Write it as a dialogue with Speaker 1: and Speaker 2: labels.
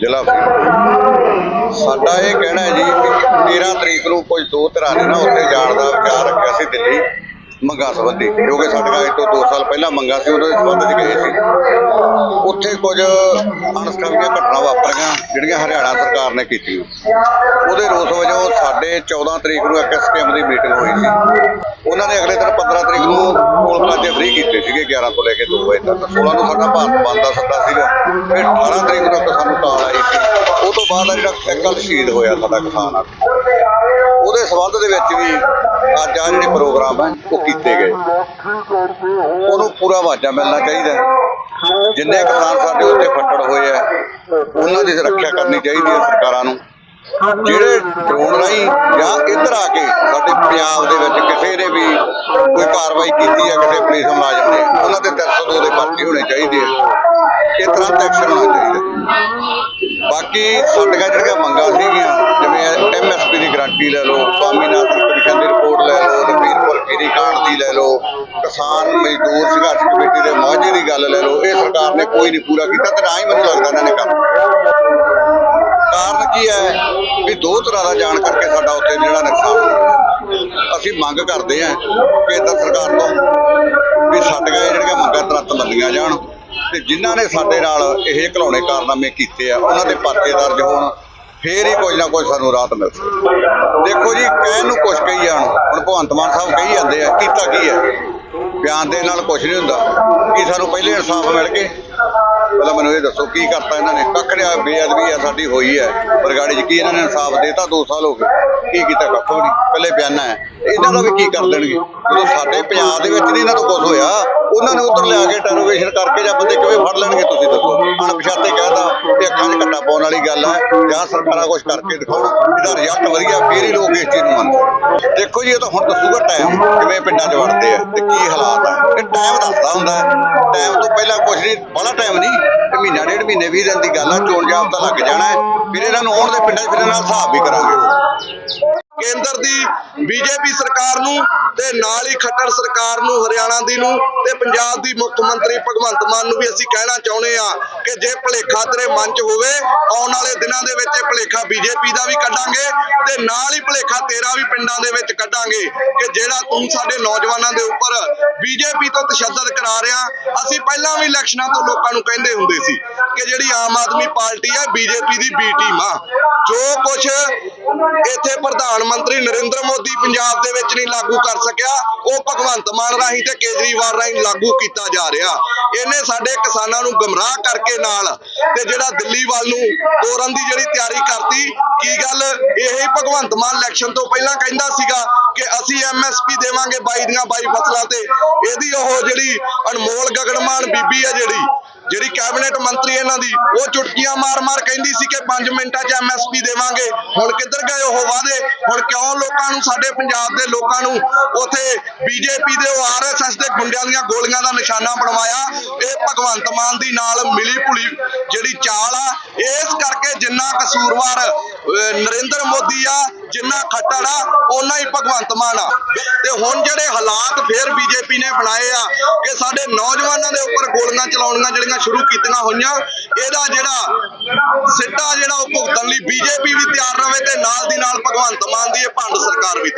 Speaker 1: ਜ਼ਿਲ੍ਹਾ ਫਰੀਦਕੋਟ। ਸਾਡਾ ਇਹ ਕਹਿਣਾ ਹੈ ਜੀ ਕਿ 13 ਤਰੀਕ ਨੂੰ ਕੁਝ ਦੋ ਤਰ੍ਹਾਂ ਨੇ ਨਾ ਉੱਥੇ ਜਾਣ ਦਾ ਵਿਚਾਰ ਰੱਖਿਆ ਸੀ ਦਿੱਲੀ ਮੰਗਾਂ ਸੰਬੰਧੀ ਕਿਉਂਕਿ ਸਾਡਾ ਅੱਜ ਤੋਂ 2 ਸਾਲ ਪਹਿਲਾਂ ਮੰਗਾਂ ਸੀ, ਉਹਦੇ ਸੰਬੰਧ 'ਚ ਗਏ ਸੀ। ਉੱਥੇ ਕੁਝ ਅਣਸਖਾਵੀਆਂ ਘਟਨਾ ਵਾਪਰੀਆਂ, ਜਿਹੜੀਆਂ ਹਰਿਆਣਾ ਸਰਕਾਰ ਨੇ ਕੀਤੀਆਂ। ਉਹਦੇ ਰੋਸ ਵਜੋਂ ਸਾਡੇ 14 ਤਰੀਕ ਨੂੰ ਇੱਕ ਐਕਐਸਕੇਐਮ ਦੀ ਮੀਟਿੰਗ ਹੋਈ ਸੀ। ਉਹਨਾਂ ਨੇ ਅਗਲੇ ਦਿਨ 15 ਤਰੀਕ ਨੂੰ ਟੋਲ ਪਲਾਜ਼ੇ ਫ੍ਰੀ ਕੀਤੇ ਸੀਗੇ 11 ਤੋਂ ਲੈ ਕੇ 2 ਵਜੇ ਤੱਕ। 16 ਨੂੰ ਸਾਡਾ ਭਾਰਤ ਬੰਦ ਦਾ ਸੱਦਾ ਸੀਗਾ। ਫਿਰ 18 ਤਰੀਕ ਨੂੰ ਸਾਨੂੰ ਕਾਲ ਆਈ ਸੀ ਉਹ ਤੋਂ ਬਾਅਦ ਆ ਜਿਹੜਾ ਇੱਕ ਸ਼ਹੀਦ ਹੋਇਆ ਸਾਡਾ ਕਿਸਾਨ ਆ ਉਹਦੇ ਸਬੰਧ ਦੇ ਵਿੱਚ ਵੀ ਅੱਜ ਆ ਜਿਹੜੇ ਪ੍ਰੋਗਰਾਮ ਹੈ ਉਹ ਕੀਤੇ ਗਏ। ਉਹਨੂੰ ਪੂਰਾ ਵਾਜਾ ਮਿਲਣਾ ਚਾਹੀਦਾ ਜਿੰਨੇ ਕਿਸਾਨ ਸਾਡੇ ਉੱਥੇ ਫੱਟੜ ਹੋਏ ਆ, ਉਹਨਾਂ ਦੀ ਸੁਰੱਖਿਆ ਕਰਨੀ ਚਾਹੀਦੀ ਹੈ ਸਰਕਾਰਾਂ ਨੂੰ। ਜਿਹੜੇ ਡਰੋਨ ਰਾਹੀਂ ਜਾਂ ਇੱਧਰ ਆ ਕੇ ਸਾਡੇ ਪੰਜਾਬ ਦੇ ਵਿੱਚ ਕਿਸੇ ਨੇ ਵੀ ਕੋਈ ਕਾਰਵਾਈ ਕੀਤੀ ਹੈ ਕਿਸੇ ਪੁਲਿਸ ਮੁਲਾਜ਼ਮ ਨੇ, ਉਹਨਾਂ ਤੇ 302 ਦੇ ਪਰਚੇ ਹੋਣੇ ਚਾਹੀਦੇ ਆ। ਇਹ ਤਰ੍ਹਾਂ ਐਕਸ਼ਨ ਹੋਣਾ ਸਾਡੀਆਂ ਜਿਹੜੀਆਂ ਮੰਗਾਂ ਸੀਗੀਆਂ ਜਿਵੇਂ ਐਮਐਸਪੀ ਦੀ ਗਾਰੰਟੀ ਲੈ ਲਓ ਸਵਾਮੀਨਾਥਨ ਕਮਿਸ਼ਨ ਦੀ ਰਿਪੋਰਟ ਲੈ ਲਓ ਰਵੀਰਪੁਰ ਗਿਰੀ ਕਾਂਡ ਦੀ ਲੈ ਲਓ, ਕਿਸਾਨ ਮਜ਼ਦੂਰ ਸੰਘਰਸ਼ ਕਮੇਟੀ ਦੇ ਮੁਆਵਜ਼ੇ ਦੀ ਗੱਲ ਲੈ ਲਓ, ਇਹ ਸਰਕਾਰ ਨੇ ਕੋਈ ਨਹੀਂ ਪੂਰਾ ਕੀਤਾ ਤੇ ਨਾ ਹੀ ਮੈਨੂੰ ਲੱਗਦਾ ਇਹਨਾਂ ਨੇ ਕੰਮ ਕਾਰਨ ਕੀ ਹੈ ਵੀ ਦੋ ਤਰ੍ਹਾਂ ਦਾ ਜਾਣ ਕਰਕੇ ਸਾਡਾ ਉੱਥੇ ਜਿਹੜਾ ਨੁਕਸਾਨ ਹੋਇਆ ਅਸੀਂ ਮੰਗ ਕਰਦੇ ਹਾਂ ਕੇਂਦਰ ਸਰਕਾਰ ਤੋਂ ਵੀ ਸਾਡੀਆਂ ਇਹ ਜਿਹੜੀਆਂ ਮੰਗਾਂ ਤੁਰੰਤ ਮੰਨੀਆਂ ਜਾਣ। ਤੇ ਜਿਨ੍ਹਾਂ ਨੇ ਸਾਡੇ ਨਾਲ ਇਹ ਘਲਾਉਣੇ ਕਾਰਨਾਮੇ ਕੀਤੇ ਆ, ਉਹਨਾਂ ਦੇ ਪਰਚੇ ਦਰਜ ਹੋਣ, ਫੇਰ ਹੀ ਕੋਈ ਨਾ ਕੋਈ ਸਾਨੂੰ ਰਾਹਤ ਮਿਲ ਸਕਦੀ ਦੇਖੋ ਜੀ, ਕਹਿਣ ਨੂੰ ਕੁਝ ਕਹੀ ਜਾਣ, ਹੁਣ ਭਗਵੰਤ ਮਾਨ ਸਾਹਿਬ ਕਹੀ ਜਾਂਦੇ ਆ, ਕੀਤਾ ਕੀ ਹੈ? ਬਿਆਨ ਦੇ ਨਾਲ ਕੁਝ ਨਹੀਂ ਹੁੰਦਾ। ਕਿ ਸਾਨੂੰ ਪਹਿਲੇ ਇਨਸਾਫ ਮਿਲ ਕੇ ਪਹਿਲਾਂ ਮੈਨੂੰ ਇਹ ਦੱਸੋ, ਕੀ ਕਰਤਾ ਇਹਨਾਂ ਨੇ? ਕੱਖ ਨੇ ਬੇਅਦਬੀ ਆ, ਸਾਡੀ ਹੋਈ ਹੈ। ਪਰ 'ਚ ਕੀ ਇਹਨਾਂ ਨੇ ਇਨਸਾਫ ਦੇਤਾ 2 ਸਾਲ ਹੋ ਗਏ। ਕੀ ਕੀਤਾ, ਕੱਖ ਵੀ ਨਹੀਂ। ਪਹਿਲੇ ਬਿਆਨਾ ਹੈ। ਇਹਨਾਂ ਦਾ ਵੀ ਕੀ ਕਰ ਦੇਣਗੇ ਜਦੋਂ ਸਾਡੇ ਪੰਜਾਬ ਦੇ ਵਿੱਚ ਨਹੀਂ ਇਹਨਾਂ ਤੋਂ ਕੁਝ ਹੋਇਆ, ਉਹਨਾਂ ਨੇ ਉਧਰ ਲਿਆ ਕੇ ਟੈਰੋਵੇਸ਼ਨ ਕਰਕੇ ਜਾਂ ਬੰਦੇ ਕਿਵੇਂ ਫੜ ਲੈਣਗੇ, ਤੁਸੀਂ ਦੱਸੋ। ਅਣਪਛਾਤੇ ਕਹਿਦਾ ਤੇ ਅੱਖਾਂ 'ਚ ਕੱਟਾ ਪਾਉਣ ਵਾਲੀ ਗੱਲ ਹੈ, ਜਾਂ ਸਰਕਾਰਾਂ ਕੁਝ ਕਰਕੇ ਦਿਖਾਉਣ। ਇਹਦਾ ਰਿਜ਼ਲਟ ਵਧੀਆ, ਫੇਰ ਹੀ ਲੋਕ ਇਸ ਚੀਜ਼ ਨੂੰ ਮੰਨਦੇ ਦੇਖੋ ਜੀ, ਇਹ ਤਾਂ ਹੁਣ ਦੱਸੂਗਾ ਟਾਈਮ ਕਿਵੇਂ ਪਿੰਡਾਂ 'ਚ ਵੜਦੇ ਆ ਤੇ ਕੀ ਹਾਲਾਤ ਆ। ਇਹ ਟਾਈਮ ਦੱਸਦਾ ਹੁੰਦਾ ਟਾਈਮ ਬੜਾ ਟਾਈਮ ਨਹੀਂ ਇਹ ਮਹੀਨਾ ਡੇਢ ਮਹੀਨੇ 20 ਦਿਨ ਦੀ ਗੱਲ ਆ ਚੋਣ ਜਾਬਤਾ ਲੱਗ ਜਾਣਾ ਹੈ। ਫਿਰ ਇਹਨਾਂ ਨੂੰ ਆਉਣ ਦੇ ਪਿੰਡਾਂ 'ਚ ਫਿਰ ਇਹਨਾਂ ਨਾਲ ਹਿਸਾਬ ਵੀ ਕਰਾਂਗੇ
Speaker 2: ਕੇਂਦਰ ਦੀ ਬੀਜੇਪੀ ਸਰਕਾਰ ਨੂੰ ਤੇ ਨਾਲ ਹੀ ਖੱਟੜ ਸਰਕਾਰ ਨੂੰ, ਹਰਿਆਣਾ ਦੀ ਨੂੰ ਤੇ ਪੰਜਾਬ ਦੀ ਮੁੱਖ ਮੰਤਰੀ ਭਗਵੰਤ ਮਾਨ ਨੂੰ ਵੀ ਅਸੀਂ ਕਹਿਣਾ ਚਾਹੁੰਦੇ ਆ ਕਿ ਜੇ ਭਲੇਖਾ ਤੇਰੇ ਮਨ 'ਚ ਹੋਵੇ, ਆਉਣ ਵਾਲੇ ਦਿਨਾਂ ਦੇ ਵਿੱਚ ਇਹ ਭਲੇਖਾ ਬੀਜੇਪੀ ਦਾ ਵੀ ਕੱਢਾਂਗੇ ਤੇ ਨਾਲ ਹੀ ਭਲੇਖਾ ਤੇਰਾ ਵੀ ਪਿੰਡਾਂ ਦੇ ਵਿੱਚ ਕੱਢਾਂਗੇ ਕਿ ਜਿਹੜਾ ਤੂੰ ਸਾਡੇ ਨੌਜਵਾਨਾਂ ਦੇ ਉੱਪਰ ਬੀਜੇਪੀ ਤੋਂ ਤਸ਼ੱਦਦ ਕਰਾ ਰਿਹਾ, ਅਸੀਂ ਪਹਿਲਾਂ ਵੀ ਇਲੈਕਸ਼ਨਾਂ ਤੋਂ ਲੋਕਾਂ ਨੂੰ ਕਹਿੰਦੇ ਹੁੰਦੇ ਸੀ ਕਿ ਜਿਹੜੀ ਆਮ ਆਦਮੀ ਪਾਰਟੀ ਹੈ, ਬੀਜੇਪੀ ਦੀ ਬੀ ਟੀਮ ਆ। ਜੋ ਕੁਝ ਇੱਥੇ ਪ੍ਰਧਾਨ ਮੰਤਰੀ ਨਰਿੰਦਰ ਮੋਦੀ ਪੰਜਾਬ ਦੇ ਵਿੱਚ ਨਹੀਂ ਲਾਗੂ ਕਰ ਸਕਿਆ, ਉਹ ਭਗਵੰਤ ਮਾਨ ਰਾਹੀਂ ਤੇ ਕੇਜਰੀਵਾਲ ਰਾਹੀਂ ਲਾਗੂ ਕੀਤਾ ਜਾ ਰਿਹਾ। ਇਹਨੇ ਸਾਡੇ ਕਿਸਾਨਾਂ ਨੂੰ ਗਮਰਾਹ ਕਰਕੇ ਨਾਲ ਤੇ ਜਿਹੜਾ ਦਿੱਲੀ ਵੱਲ ਨੂੰ ਤੋਰਨ ਦੀ ਜਿਹੜੀ ਤਿਆਰੀ ਕਰਤੀ, ਕੀ ਗੱਲ? ਇਹ ਭਗਵੰਤ ਮਾਨ ਇਲੈਕਸ਼ਨ ਤੋਂ ਪਹਿਲਾਂ ਕਹਿੰਦਾ ਸੀਗਾ ਕਿ ਅਸੀਂ ਐਮਐਸਪੀ ਦੇਵਾਂਗੇ ਬਾਈ ਦੀਆਂ ਬਾਈ ਫਸਲਾਂ ਤੇ। ਇਹਦੀ ਉਹ ਜਿਹੜੀ ਅਨਮੋਲ ਗਗਨਮਾਨ ਬੀਬੀ ਹੈ ਜਿਹੜੀ ਜਿਹੜੀ ਕੈਬਨਿਟ ਮੰਤਰੀ ਇਹਨਾਂ ਦੀ, ਉਹ ਚੁਟਕੀਆਂ ਮਾਰ-ਮਾਰ ਕਹਿੰਦੀ ਸੀ ਕਿ 5 ਮਿੰਟਾਂ 'ਚ ਐਮਐਸਪੀ ਦੇਵਾਂਗੇ। ਹੁਣ ਕਿੱਧਰ ਗਏ ਉਹ ਵਾਅਦੇ? ਹੁਣ ਕਿਉਂ ਲੋਕਾਂ ਨੂੰ, ਸਾਡੇ ਪੰਜਾਬ ਦੇ ਲੋਕਾਂ ਨੂੰ ਉਥੇ ਬੀਜੇਪੀ ਦੇ ਉਹ ਆਰਐਸਐਸ ਦੇ ਗੁੰਡਿਆਂ ਦੀਆਂ ਗੋਲੀਆਂ ਦਾ ਨਿਸ਼ਾਨਾ ਬਣਵਾਇਆ? ਇਹ ਭਗਵੰਤ ਮਾਨ ਦੀ ਨਾਲ ਮਿਲੀ ਭੁਲੀ ਜਿਹੜੀ ਚਾਲ ਆ, ਇਸ ਕਰਕੇ ਜਿੰਨਾ ਕਸੂਰਵਾਰ ਨਰਿੰਦਰ ਮੋਦੀ ਆ, ਜਿੰਨਾ ਖੱਟੜ ਆ, ਓਨਾ ਹੀ ਭਗਵੰਤ ਮਾਨ ਆ। ਤੇ ਹੁਣ ਜਿਹੜੇ ਹਾਲਾਤ ਫੇਰ ਬੀਜੇਪੀ ਨੇ ਬਣਾਏ ਆ, ਕਿ ਸਾਡੇ ਨੌਜਵਾਨਾਂ ਦੇ ਉੱਪਰ ਗੋਲੀਆਂ ਚਲਾਉਣੀਆਂ ਜਿਹੜੀਆਂ ਸ਼ੁਰੂ ਕੀਤੀਆਂ ਹੋਈਆਂ, ਇਹਦਾ ਜਿਹੜਾ ਸਿੱਟਾ ਜਿਹੜਾ ਉਹ ਭੁਗਤਣ ਲਈ ਬੀਜੇਪੀ ਵੀ ਤਿਆਰ ਰਵੇ ਤੇ ਨਾਲ ਦੀ ਨਾਲ ਭਗਵੰਤ ਮਾਨ ਦੀ ਇਹ ਭੰਡ ਸਰਕਾਰ ਵੀ ਤਿਆਰ